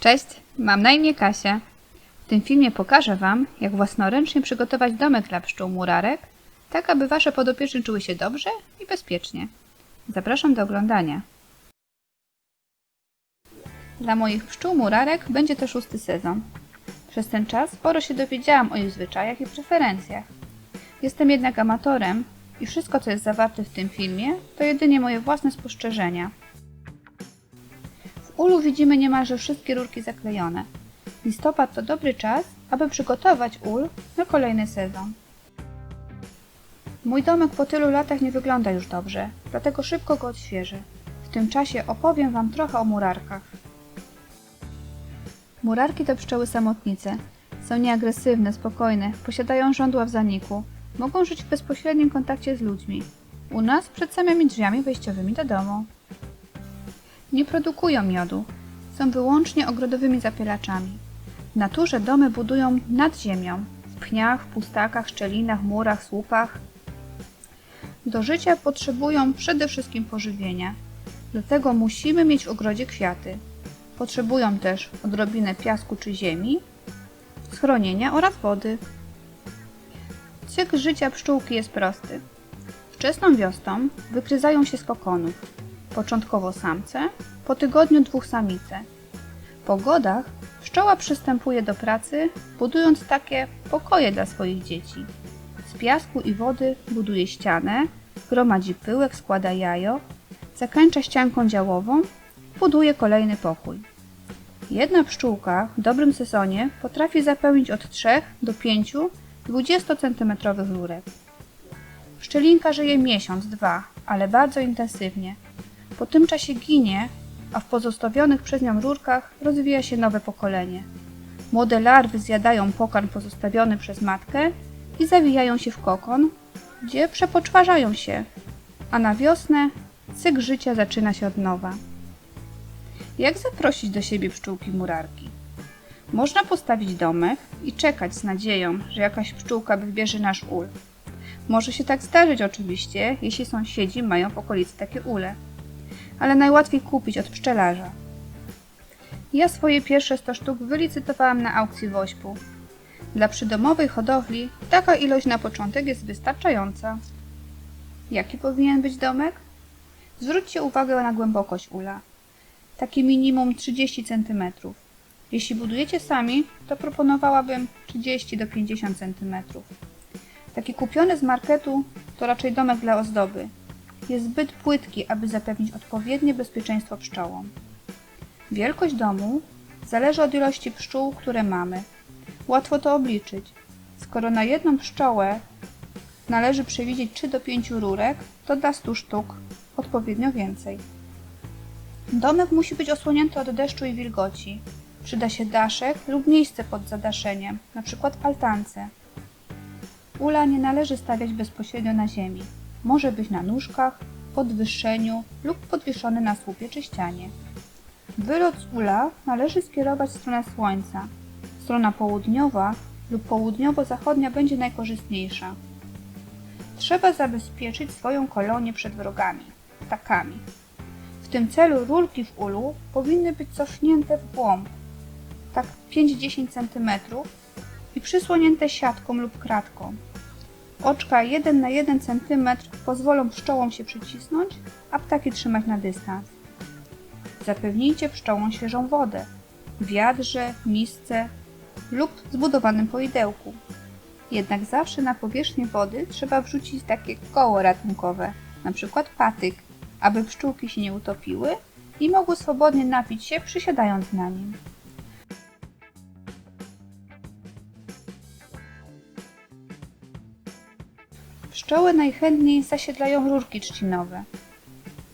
Cześć, mam na imię Kasia. W tym filmie pokażę Wam, jak własnoręcznie przygotować domek dla pszczół murarek, tak aby Wasze podopieczne czuły się dobrze i bezpiecznie. Zapraszam do oglądania. Dla moich pszczół murarek będzie to szósty sezon. Przez ten czas sporo się dowiedziałam o ich zwyczajach i preferencjach. Jestem jednak amatorem i wszystko, co jest zawarte w tym filmie, to jedynie moje własne spostrzeżenia. Ulu widzimy niemalże wszystkie rurki zaklejone. Listopad to dobry czas, aby przygotować ul na kolejny sezon. Mój domek po tylu latach nie wygląda już dobrze, dlatego szybko go odświeżę. W tym czasie opowiem Wam trochę o murarkach. Murarki to pszczoły samotnice. Są nieagresywne, spokojne, posiadają żądła w zaniku, mogą żyć w bezpośrednim kontakcie z ludźmi. U nas przed samymi drzwiami wejściowymi do domu. Nie produkują miodu. Są wyłącznie ogrodowymi zapielaczami. W naturze domy budują nad ziemią, w pniach, pustakach, szczelinach, murach, słupach. Do życia potrzebują przede wszystkim pożywienia. Dlatego musimy mieć w ogrodzie kwiaty. Potrzebują też odrobinę piasku czy ziemi, schronienia oraz wody. Cykl życia pszczółki jest prosty. Wczesną wiosną wykryzają się z kokonów. Początkowo samce, po tygodniu dwóch samice. Po godach pszczoła przystępuje do pracy, budując takie pokoje dla swoich dzieci. Z piasku i wody buduje ścianę, gromadzi pyłek, składa jajo, zakończa ścianką działową, buduje kolejny pokój. Jedna pszczółka w dobrym sezonie potrafi zapełnić od 3 do 5 20 cm rurek. Pszczelinka żyje miesiąc, dwa, ale bardzo intensywnie. Po tym czasie ginie, a w pozostawionych przez nią rurkach rozwija się nowe pokolenie. Młode larwy zjadają pokarm pozostawiony przez matkę i zawijają się w kokon, gdzie przepoczwarzają się, a na wiosnę cykl życia zaczyna się od nowa. Jak zaprosić do siebie pszczółki murarki? Można postawić domek i czekać z nadzieją, że jakaś pszczółka wybierze nasz ul. Może się tak zdarzyć oczywiście, jeśli sąsiedzi mają w okolicy takie ule. Ale najłatwiej kupić od pszczelarza. Ja swoje pierwsze 100 sztuk wylicytowałam na aukcji wośpu. Dla przydomowej hodowli taka ilość na początek jest wystarczająca. Jaki powinien być domek? Zwróćcie uwagę na głębokość ula. Takie minimum 30 cm. Jeśli budujecie sami, to proponowałabym 30 do 50 cm. Taki kupiony z marketu to raczej domek dla ozdoby. Jest zbyt płytki, aby zapewnić odpowiednie bezpieczeństwo pszczołom. Wielkość domu zależy od ilości pszczół, które mamy. Łatwo to obliczyć. Skoro na jedną pszczołę należy przewidzieć 3 do 5 rurek, to dla 100 sztuk odpowiednio więcej. Domek musi być osłonięty od deszczu i wilgoci. Przyda się daszek lub miejsce pod zadaszeniem, np. altance. Ula nie należy stawiać bezpośrednio na ziemi. Może być na nóżkach, podwyższeniu lub podwieszony na słupie czy ścianie. Wylot z ula należy skierować w stronę słońca. Strona południowa lub południowo-zachodnia będzie najkorzystniejsza. Trzeba zabezpieczyć swoją kolonię przed wrogami, ptakami. W tym celu rurki w ulu powinny być cofnięte w głąb, tak 5-10 cm i przysłonięte siatką lub kratką. Oczka 1 na 1 cm pozwolą pszczołom się przycisnąć, a ptaki trzymać na dystans. Zapewnijcie pszczołom świeżą wodę w wiadrze, misce lub zbudowanym poidełku. Jednak zawsze na powierzchnię wody trzeba wrzucić takie koło ratunkowe, np. patyk, aby pszczółki się nie utopiły i mogły swobodnie napić się przysiadając na nim. Pszczoły najchętniej zasiedlają rurki trzcinowe.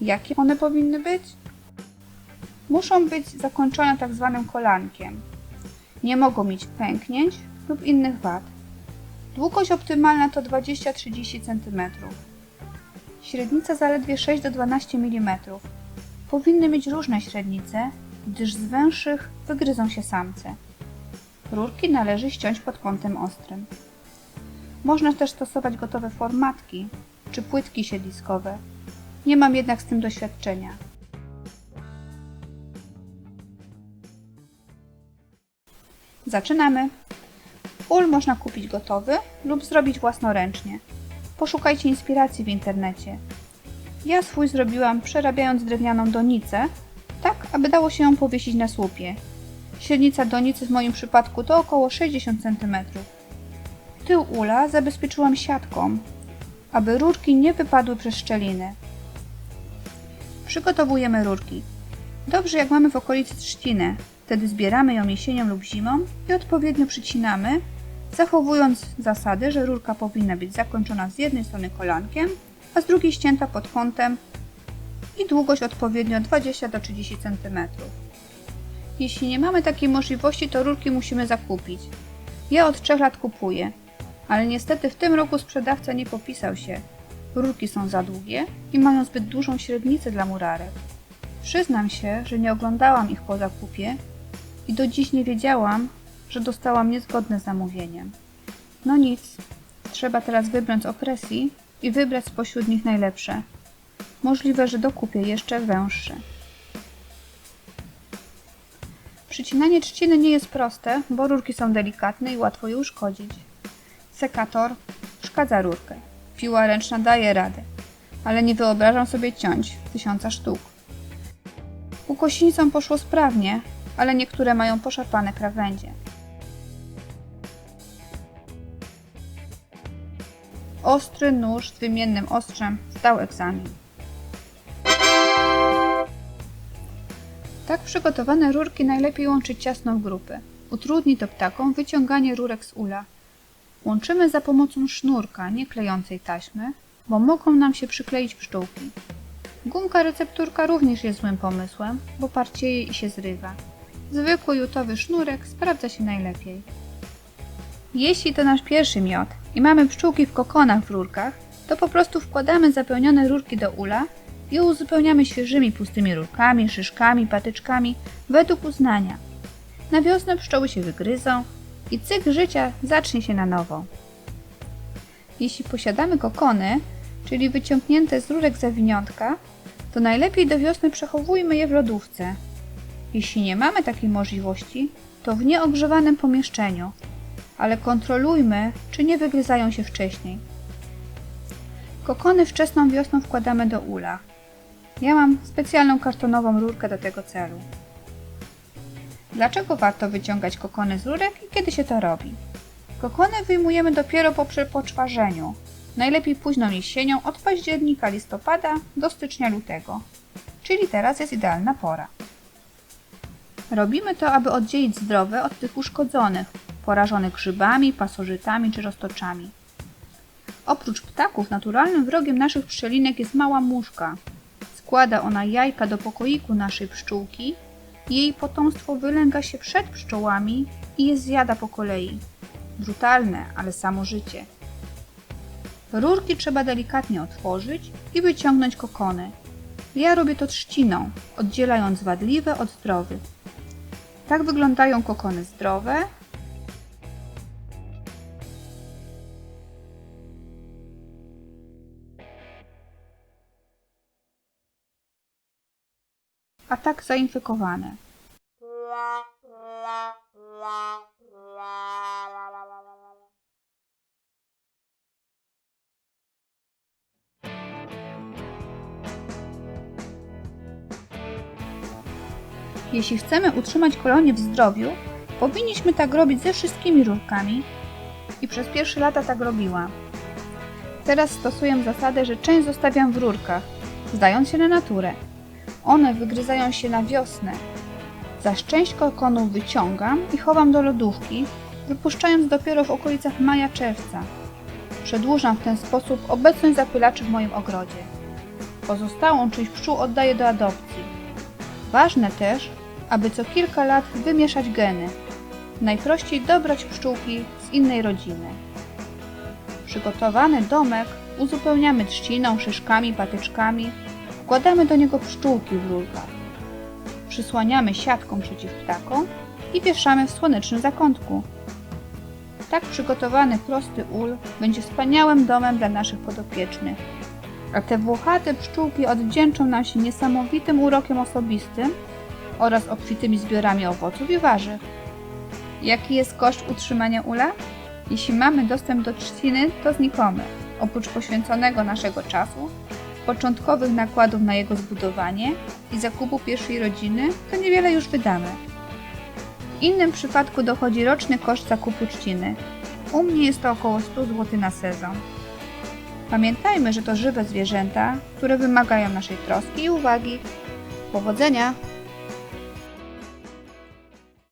Jakie one powinny być? Muszą być zakończone tak zwanym kolankiem. Nie mogą mieć pęknięć lub innych wad. Długość optymalna to 20-30 cm. Średnica zaledwie 6 do 12 mm. Powinny mieć różne średnice, gdyż z węższych wygryzą się samce. Rurki należy ściąć pod kątem ostrym. Można też stosować gotowe formatki czy płytki siedliskowe. Nie mam jednak z tym doświadczenia. Zaczynamy. Ul można kupić gotowy lub zrobić własnoręcznie. Poszukajcie inspiracji w internecie. Ja swój zrobiłam przerabiając drewnianą donicę, tak aby dało się ją powiesić na słupie. Średnica donicy w moim przypadku to około 60 cm. Tył ula zabezpieczyłam siatką, aby rurki nie wypadły przez szczeliny. Przygotowujemy rurki. Dobrze jak mamy w okolicy trzcinę, wtedy zbieramy ją jesienią lub zimą i odpowiednio przycinamy, zachowując zasady, że rurka powinna być zakończona z jednej strony kolankiem, a z drugiej ścięta pod kątem i długość odpowiednio 20 do 30 cm. Jeśli nie mamy takiej możliwości, to rurki musimy zakupić. Ja od 3 lat kupuję, ale niestety w tym roku sprzedawca nie popisał się. Rurki są za długie i mają zbyt dużą średnicę dla murarek. Przyznam się, że nie oglądałam ich po zakupie i do dziś nie wiedziałam, że dostałam niezgodne z zamówieniem. No nic, trzeba teraz wybrać okresji i wybrać spośród nich najlepsze. Możliwe, że dokupię jeszcze węższe. Przycinanie trzciny nie jest proste, bo rurki są delikatne i łatwo je uszkodzić. Sekator szkadza rurkę. Piła ręczna daje radę, ale nie wyobrażam sobie ciąć tysiąca sztuk. Ukośnicom poszło sprawnie, ale niektóre mają poszarpane krawędzie. Ostry nóż z wymiennym ostrzem zdał egzamin. Tak przygotowane rurki najlepiej łączyć ciasno w grupy. Utrudni to ptakom wyciąganie rurek z ula. Łączymy za pomocą sznurka, nie klejącej taśmy, bo mogą nam się przykleić pszczółki. Gumka recepturka również jest złym pomysłem, bo parcieje i się zrywa. Zwykły jutowy sznurek sprawdza się najlepiej. Jeśli to nasz pierwszy miod i mamy pszczółki w kokonach w rurkach, to po prostu wkładamy zapełnione rurki do ula i uzupełniamy świeżymi pustymi rurkami, szyszkami, patyczkami według uznania. Na wiosnę pszczoły się wygryzą i cykl życia zacznie się na nowo. Jeśli posiadamy kokony, czyli wyciągnięte z rurek zawiniątka, to najlepiej do wiosny przechowujmy je w lodówce. Jeśli nie mamy takiej możliwości, to w nieogrzewanym pomieszczeniu, ale kontrolujmy, czy nie wygryzają się wcześniej. Kokony wczesną wiosną wkładamy do ula. Ja mam specjalną kartonową rurkę do tego celu. Dlaczego warto wyciągać kokony z rurek i kiedy się to robi? Kokony wyjmujemy dopiero po przepoczwarzeniu, najlepiej późną jesienią od października listopada do stycznia lutego, czyli teraz jest idealna pora. Robimy to, aby oddzielić zdrowe od tych uszkodzonych, porażonych grzybami, pasożytami czy roztoczami. Oprócz ptaków, naturalnym wrogiem naszych pszczelinek jest mała muszka. Składa ona jajka do pokoiku naszej pszczółki jej potomstwo wylęga się przed pszczołami i je zjada po kolei. Brutalne, ale samo życie. Rurki trzeba delikatnie otworzyć i wyciągnąć kokony. Ja robię to trzciną, oddzielając wadliwe od zdrowych. Tak wyglądają kokony zdrowe, a tak zainfekowane. Jeśli chcemy utrzymać kolonię w zdrowiu, powinniśmy tak robić ze wszystkimi rurkami i przez pierwsze lata tak robiłam. Teraz stosuję zasadę, że część zostawiam w rurkach, zdając się na naturę. One wygryzają się na wiosnę. Zaś część kokonów wyciągam i chowam do lodówki, wypuszczając dopiero w okolicach maja-czerwca. Przedłużam w ten sposób obecność zapylaczy w moim ogrodzie. Pozostałą część pszczół oddaję do adopcji. Ważne też, aby co kilka lat wymieszać geny. Najprościej dobrać pszczółki z innej rodziny. Przygotowany domek uzupełniamy trzciną, szyszkami, patyczkami, wkładamy do niego pszczółki w rurkach. Przysłaniamy siatką przeciw ptakom i wieszamy w słonecznym zakątku. Tak przygotowany prosty ul będzie wspaniałym domem dla naszych podopiecznych. A te włochate pszczółki odwdzięczą nam się niesamowitym urokiem osobistym oraz obfitymi zbiorami owoców i warzyw. Jaki jest koszt utrzymania ula? Jeśli mamy dostęp do trzciny, to znikomy. Oprócz poświęconego naszego czasu, początkowych nakładów na jego zbudowanie i zakupu pierwszej rodziny, to niewiele już wydamy. W innym przypadku dochodzi roczny koszt zakupu trzciny. U mnie jest to około 100 zł na sezon. Pamiętajmy, że to żywe zwierzęta, które wymagają naszej troski i uwagi. Powodzenia!